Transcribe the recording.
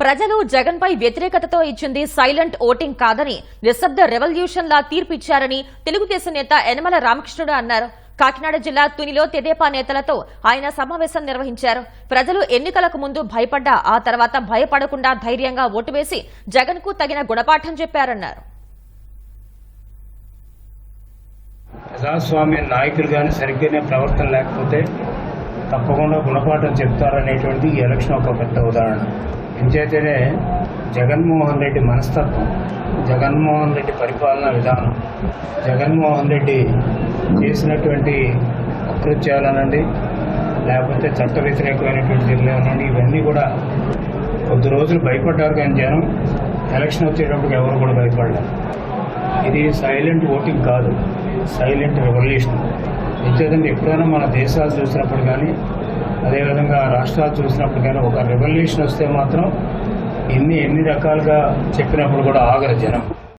ప్రజలు జగన్ పై వ్యతిరేకతతో ఇచ్చింది silent voting కాదని నిశ్శబ్ద రెవల్యూషన్ లా తీర్పిచ్చారని తెలుగుదేశం నేత యనమల రామకృష్ణుడు అన్నారు. కాకినాడ జిల్లా తునిలో తెదేపా నేతలతో ఆయన సమావేశం నిర్వహించారు. ప్రజలు ఎన్నికలకు ముందు భయపడ్డా ఆ తర్వాత భయపడకుండా ధైర్యంగా ఓటు వేసి జగన్కు తగిన గుణపాఠం చెప్పారన్నారు. ప్రజాస్వామ్య నాయకులు కానీ సరిగ్గానే ప్రవర్తన లేకపోతే తప్పకుండా గుణపాఠం చెప్తారనేటువంటిది ఈ ఎలక్షన్ ఒక పెద్ద ఉదాహరణ. ఎంచేతనే జగన్మోహన్ రెడ్డి మనస్తత్వం జగన్మోహన్ రెడ్డి పరిపాలనా విధానం జగన్మోహన్ రెడ్డి చేసినటువంటి అకృత్యాలనండి లేకపోతే చట్ట వ్యతిరేకమైనటువంటి చర్యలనండి ఇవన్నీ కూడా కొద్ది రోజులు భయపడ్డారు కానీ జనం. ఎలక్షన్ వచ్చేటప్పుడు ఎవరు కూడా భయపడలేదు. ఇది సైలెంట్ ఓటింగ్ కాదు సైలెంట్ రెవల్యూషన్. నిత్యదండి ఎప్పుడైనా మన దేశాలు చూసినప్పుడు కానీ అదేవిధంగా రాష్ట్రాలు చూసినప్పటికైనా ఒక రెవల్యూషన్ వస్తే మాత్రం ఎన్ని ఎన్ని రకాలుగా చెప్పినప్పుడు కూడా ఆగరు జనం.